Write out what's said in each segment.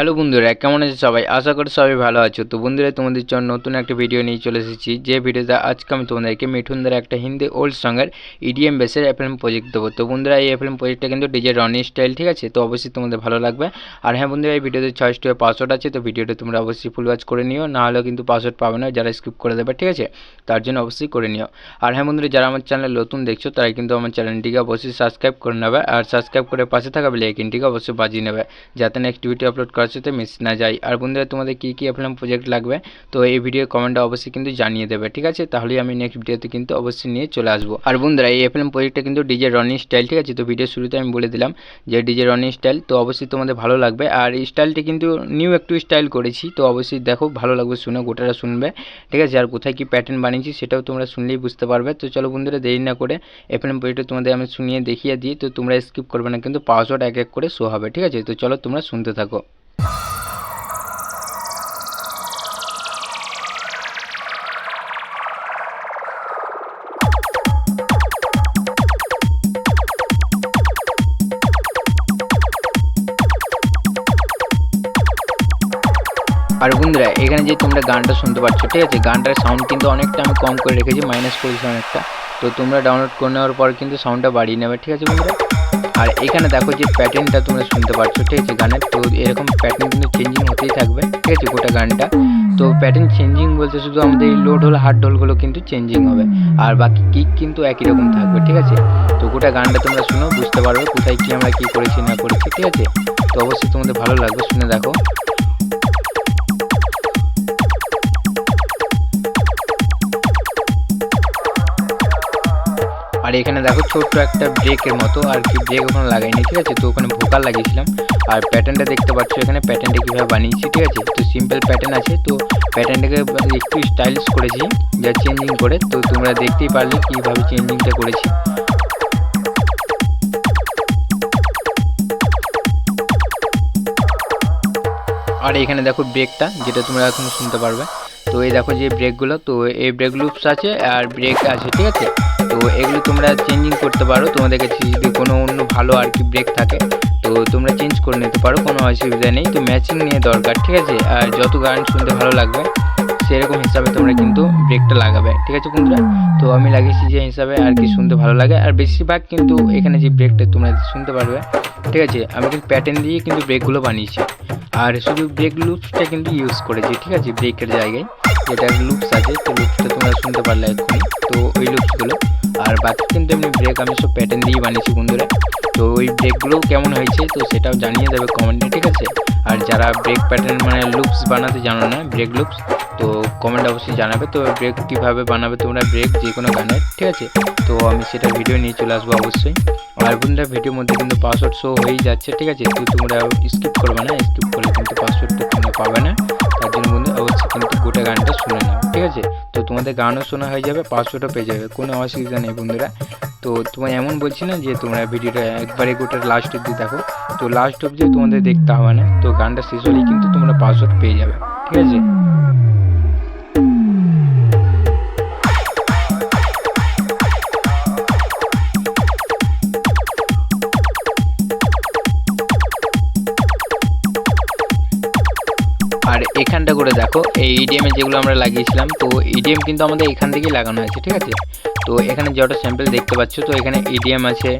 Hello বন্ধুরা, কেমন আছে সবাই? আশা করি সবাই ভালো আছো। তো বন্ধুরা, তোমাদের জন্য নতুন একটা ভিডিও নিয়ে চলে এসেছি। যে ভিডিওতে আজকে আমি তোমাদেরকে মিঠুনদের একটা হিন্দি ওল্ড সঙ্গের ইডিএম বেসের এফএলএম প্রজেক্ট দেবো। তো বন্ধুরা, এই এফএলএম প্রজেক্টটা কিন্তু ডিজে রনি স্টাইল ঠিক আছে? তো অবশ্যই তোমাদের ভালো লাগবে। আর হ্যাঁ বন্ধুরা, এই ভিডিওতে ছয় স্টোয়ে পাসওয়ার্ড আছে, তো ভিডিওটা তোমরা অবশ্যই ফুল ওয়াচ করে নিও। না হলেও কিন্তু পাসওয়ার্ড পাবে না, যারা স্কিপ করে দেবে, ঠিক আছে? তার জন্য অবশ্যই করে নিও। আর হ্যাঁ বন্ধুরা, যারা আমার চ্যানেল নতুন দেখছ তারা কিন্তু আমার চ্যানেলটিকে অবশ্যই সাবস্ক্রাইব করে নেবে। আর সাবস্ক্রাইব করে পাশে থাকা বেল আইকনটিকে অবশ্যই বাজিয়ে নেবে, যাতে নেক্সট ভিডিও আপলোড করার সাথে মিস না যায় আর বন্ধুরা, তোমাদের কী কী অ্যাপ্লাম প্রজেক্ট লাগবে? তো এই ভিডিও কমেন্টে অবশ্যই কিন্তু জানিয়ে দেবে, ঠিক আছে? তাহলেই আমি নেক্সট ভিডিওতে কিন্তু অবশ্যই নিয়ে চলে আসব। আর বন্ধুরা, এই অ্যাপ্লাম প্রজেক্টটা কিন্তু ডিজে রনি স্টাইল ঠিক আছে? তো ভিডিও শুরুতে আমি বলে দিলাম যে ডিজে রনি স্টাইল তো অবশ্যই তোমাদের ভালো লাগবে। আর এই স্টাইলটি কিন্তু নিউ একটু স্টাইল করেছি, তো অবশ্যই দেখো, ভালো লাগবে শুনে, গোটাটা শুনবে, ঠিক আছে? আর কোথায় কী প্যাটার্ন বানিয়েছি সেটাও তোমরা শুনলেই বুঝতে পারবে। তো চলো বন্ধুরা, দেরি না করে এফএলএম প্রজেক্টটা তোমাদের আমি শুনিয়ে দেখিয়ে দিই, তো তোমরা স্কিপ করবে না, কিন্তু পাসওয়ার্ড এক এক করে শো হবে, ঠিক আছে? তো চলো তোমরা শুনতে থাকো। আর বন্ধুরা, এখানে যে তোমরা গানটা শুনতে পাচ্ছ, ঠিক আছে? গানটার সাউন্ড কিন্তু অনেকটা আমি কম করে রেখেছি মাইনাস করেছি অনেকটা। তো তোমরা ডাউনলোড করে নেওয়ার পর কিন্তু সাউন্ডটা বাড়িয়ে নেবে, ঠিক আছে বন্ধুরা? আর এখানে দেখো যে প্যাটার্নটা তোমরা শুনতে পাচ্ছ, ঠিক আছে গানের? তো এরকম প্যাটার্ন কিন্তু চেঞ্জিং হতেই থাকবে, ঠিক আছে গোটা গানটা। তো প্যাটার্ন চেঞ্জিং বলতে শুধু আমাদের এই লো ঢোল হার্ড ঢোলগুলো কিন্তু চেঞ্জিং হবে। আর বাকি কিক কিন্তু একই রকম থাকবে, ঠিক আছে? তো গোটা গানটা তোমরা শুনো, বুঝতে পারবে কোথায় কী আমরা কী করেছি, না করেছি, ঠিক আছে? তো অবশ্যই তোমাদের ভালো লাগবে, শুনে দেখো। আর এখানে দেখো ছোট্ট একটা ব্রেকের মতো, আর কি ব্রেক ওখানে লাগাইনি, ঠিক আছে? তো ওখানে ভোকাল লাগিয়েছিলাম। আর প্যাটার্নটা দেখতে পাচ্ছ এখানে প্যাটার্নটা কীভাবে বানিয়েছি, ঠিক আছে? তো সিম্পল প্যাটার্ন আছে, তো প্যাটার্নটাকে একটু স্টাইলিশ করেছি, যা চেঞ্জিং করে। তো তোমরা দেখতেই পারলে কীভাবে চেঞ্জিংটা করেছি। আর এখানে দেখো ব্রেকটা যেটা তোমরা এখন শুনতে পারবে। তো এই দেখো যে ব্রেকগুলো তো এই ব্রেক লুপস আছে, আর ব্রেক আছে, ঠিক আছে? এগুলো তোমরা চেঞ্জিং করতে পারো। তোমাদের কাছে যদি কোনো অন্য ভালো আর কি ব্রেক থাকে, তো তোমরা চেঞ্জ করে নিতে পারো, কোনো অসুবিধা নেই। তো ম্যাচিং নিয়ে দরকার, ঠিক আছে? আর যত গান শুনতে ভালো লাগবে, সেরকম হিসাবে তোমরা কিন্তু ব্রেকটা লাগাবে, ঠিক আছে বন্ধুরা? তো আমি লাগিয়েছি যে হিসাবে আর কি শুনতে ভালো লাগে। আর বেশিরভাগ কিন্তু এখানে যে ব্রেকটা তোমরা শুনতে পারবে, ঠিক আছে? আমি কিন্তু প্যাটার্ন দিয়ে কিন্তু ব্রেকগুলো বানিয়েছি। আর শুধু ব্রেক লুপসটা কিন্তু ইউজ করেছি, ঠিক আছে? ব্রেকের জায়গায়। যেটা লুপস আছে তো লুপসটা তোমরা শুনতে পারলে এক্ষুনি। তো ওই লুপসগুলো আর বাকি কিন্তু এমনি ব্রেক আমি সব প্যাটার্ন দিয়েই বানিয়েছি বন্ধুরা। তো ওই ব্রেকগুলো কেমন হয়েছে, তো সেটাও জানিয়ে দেবে কমেন্টে ঠিক আছে? আর যারা ব্রেক প্যাটার্ন মানে লুপস বানাতে জানো না ব্রেক লুপস তো কমেন্ট অবশ্যই জানাবে। তো ব্রেক কীভাবে বানাবে তোমরা ব্রেক যে কোনো গানের, ঠিক আছে? তো আমি সেটা ভিডিও নিয়ে চলে আসব অবশ্যই। আর বন্ধুরা ভিডিওর মধ্যে কিন্তু পাসওয়ার্ড শো হয়েই যাচ্ছে, ঠিক আছে? তো তোমরা স্কিপ করবে না স্কিপ করলে পাসওয়ার্ডটা তোমরা পাবে না। তার জন্য বন্ধু, অবশ্যই কিন্তু গোটা গানটা শুনে নাও, ঠিক আছে? তো তোমাদের গানও শোনা হয়ে যাবে পাসওয়ার্ডও পেয়ে যাবে, কোনো অসুবিধা নেই বন্ধুরা। তো তোমার এমন বলছি না যে তোমরা ভিডিওটা একবারে গোটা লাস্ট অব্দি দেখো। তো লাস্ট অব্দি তোমাদের দেখতে হবে না। তো গানটা শেষ হলেই কিন্তু তোমরা পাসওয়ার্ড পেয়ে যাবে, ঠিক আছে? আর এখানটা করে দেখো, এই ইডিএম যেগুলো আমরা লাগিয়েছিলাম, তো ইডিএম কিন্তু আমাদের এখান থেকেই লাগানো আছে ঠিক আছে? তো এখানে যটা স্যাম্পল দেখতে পাচ্ছ, তো এখানে ইডিএম আছে,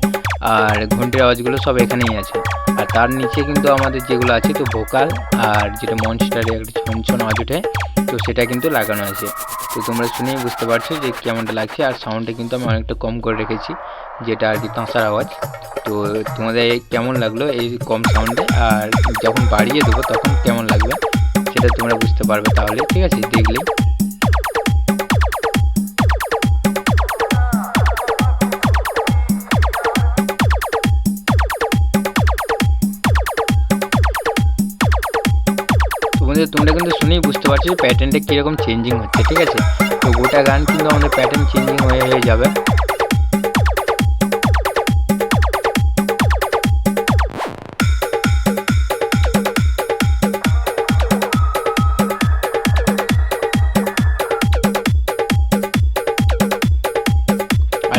আর ঘন্টির আওয়াজগুলো সব এখানেই আছে। আর তার নিচে কিন্তু আমাদের যেগুলো আছে, তো ভোকাল আর যেটা মনস্টারে একটা ছন আওয়াজ ওঠে, তো সেটা কিন্তু লাগানো আছে তো তোমরা শুনেই বুঝতে পারছ যে কেমনটা লাগছে, আর সাউন্ডটা কিন্তু আমি অনেকটা কম করে রেখেছি, যেটা আর কি তাঁসার আওয়াজ। তো তোমাদের কেমন লাগল এই কম সাউন্ডে আর যখন বাড়িয়ে দেবো তখন কেমন লাগবে? সেটা তোমরা বুঝতে পারবে তাহলে, ঠিক আছে? দেখলে? তোমরা কিন্তু শুনেই বুঝতে পারছ যে প্যাটার্নটা কীরকম চেঞ্জিং হচ্ছে, ঠিক আছে? তো গোটা গান কিন্তু আমাদের প্যাটার্ন চেঞ্জিং হয়ে হয়ে যাবে।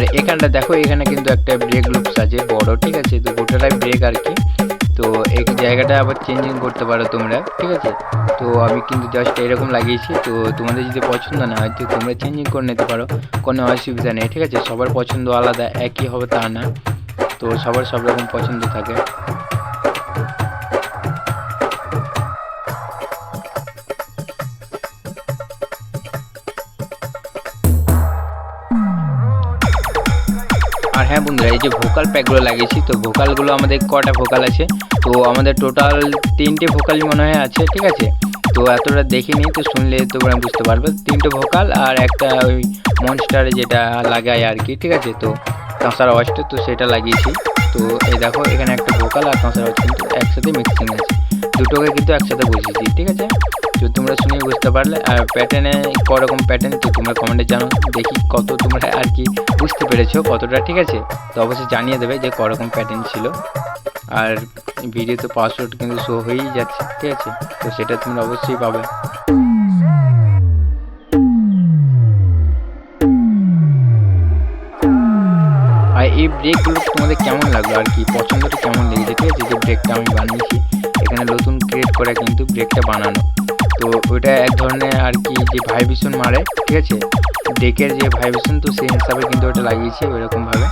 আর এখানটা দেখো, এখানে কিন্তু একটা ব্রেক লুপস আছে, বড়, ঠিক আছে? তো গোটাটাই ব্রেক আর কি। তো তো এই জায়গাটা আবার চেঞ্জিং করতে পারো তোমরা, ঠিক আছে? তো আমি কিন্তু জাস্ট এরকম লাগিয়েছি, তো তোমাদের যদি পছন্দ না হয়, তো তোমরা চেঞ্জিং করে নিতে পারো, কোনো অসুবিধা নেই, ঠিক আছে? সবার পছন্দ আলাদা, একই হবে তা না। তো সবার সব রকম পছন্দ থাকে। আর হ্যাঁ বন্ধুরা, এই যে ভোকাল প্যাকগুলো লাগিয়েছি, তো ভোকালগুলো আমাদের কটা ভোকাল আছে? তো আমাদের টোটাল তিনটে ভোকালই মনে হয় আছে, ঠিক আছে? তো এতটা দেখিনি তো শুনলে তোমরা বুঝতে পারবে। তিনটে ভোকাল আর একটা ওই মনস্টার যেটা লাগায় আর কি, ঠিক আছে? তো কাঁসার আওয়াজটা, তো সেটা লাগিয়েছি। তো এই দেখো, এখানে একটা ভোকাল আর কাঁসার আওয়াজ কিন্তু একসাথে মিক্সিং আছে। দুটোকে কিন্তু একসাথে বসিয়েছি, ঠিক আছে? তো তোমরা শুনে বুঝতে পারলে, আর প্যাটার্নে করকম প্যাটার্ন তো তোমরা কমেন্টে জানো দেখি কত তোমরা আর কি বুঝতে পেরেছ কতটা, ঠিক আছে? তো অবশ্যই জানিয়ে দেবে যে করকম প্যাটার্ন ছিল। আর ভিডিওতে পাসওয়ার্ড কিন্তু শো হয়েই যাচ্ছে, ঠিক আছে? তো সেটা তোমরা অবশ্যই পাবে। আর এই ব্রেকগুলো তোমাদের কেমন লাগল? আর কি পছন্দটা কেমন লেগেছে? ঠিক আছে? যে ব্রেকটা আমি বানিয়েছি, এখানে নতুন ক্রিয়েট করে কিন্তু ব্রেকটা বানানো। তো ওইটা এক ধরনের আর কি যে ভাইব্রেশন মারে, ঠিক আছে? ডেকের যে ভাইব্রেশন তো সেই হিসাবে কিন্তু ওটা লাগিয়েছি ওইরকমভাবে।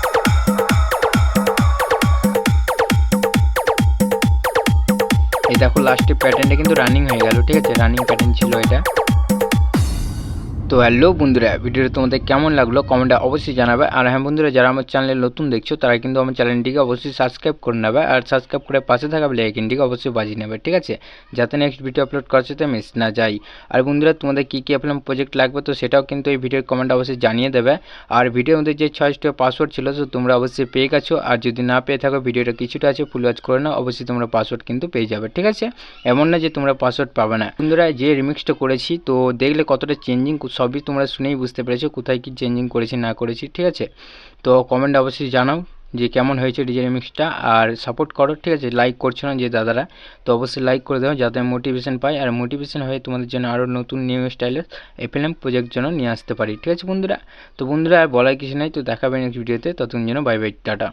এই দেখো লাস্টে প্যাটার্নটা কিন্তু রানিং হয়ে গেল, ঠিক আছে? রানিং প্যাটার্ন ছিল এটা। তো হ্যালো বন্ধুরা, ভিডিওটা তোমাদের কেমন লাগল কমেন্টে অবশ্যই জানাবে। আর হ্যাঁ বন্ধুরা, যারা আমার চ্যানেলে নতুন দেখছ, তারা কিন্তু আমার চ্যানেলটিকে অবশ্যই সাবস্ক্রাইব করে নেবে আর সাবস্ক্রাইব করে পাশে থাকা বেল আইকনটিকে অবশ্যই বাজিয়ে নেবে, ঠিক আছে? যাতে নেক্সট ভিডিও আপলোড করার সাথে মিস না যাই। আর বন্ধুরা, তোমাদের কী কী আপনার প্রজেক্ট লাগবে তো সেটাও কিন্তু এই ভিডিওর কমেন্ট অবশ্যই জানিয়ে দেবে। আর ভিডিওর মধ্যে যে ছয়টা পাসওয়ার্ড ছিল, তো তোমরা অবশ্যই পেয়ে গেছো। আর যদি না পেয়ে থাকো ভিডিওটা কিছুটা আছে ফুল ওয়াচ করে নাও, অবশ্যই তোমরা পাসওয়ার্ড কিন্তু পেয়ে যাবে, ঠিক আছে? এমন না যে তোমরা পাসওয়ার্ড পাবে না। বন্ধুরা, যে রিমিক্সটা করেছি, তো দেখলে কতটা চেঞ্জিং সবই তোমরা শুনেই বুঝতে পেরেছ, কোথায় কি চেঞ্জিং করেছি, না করেছি, ঠিক আছে? তো কমেন্ট অবশ্যই জানাও যে কেমন হয়েছে ডিজে রিমিক্সটা আর সাপোর্ট করো, ঠিক আছে? লাইক করছ না যে দাদারা, তো অবশ্যই লাইক করে দেবো যাতে মোটিভেশন পাই আর মোটিভেশন হয়ে তোমাদের জন্য আরও নতুন নিউ স্টাইলের এফএলএম প্রজেক্ট জন্য নিয়ে আসতে পারি, ঠিক আছে বন্ধুরা? তো বন্ধুরা, আর বলার কিছু নাই, তো দেখাবে নেক্সট ভিডিওতে ততক্ষণ জন্য বাই বাই টাটা।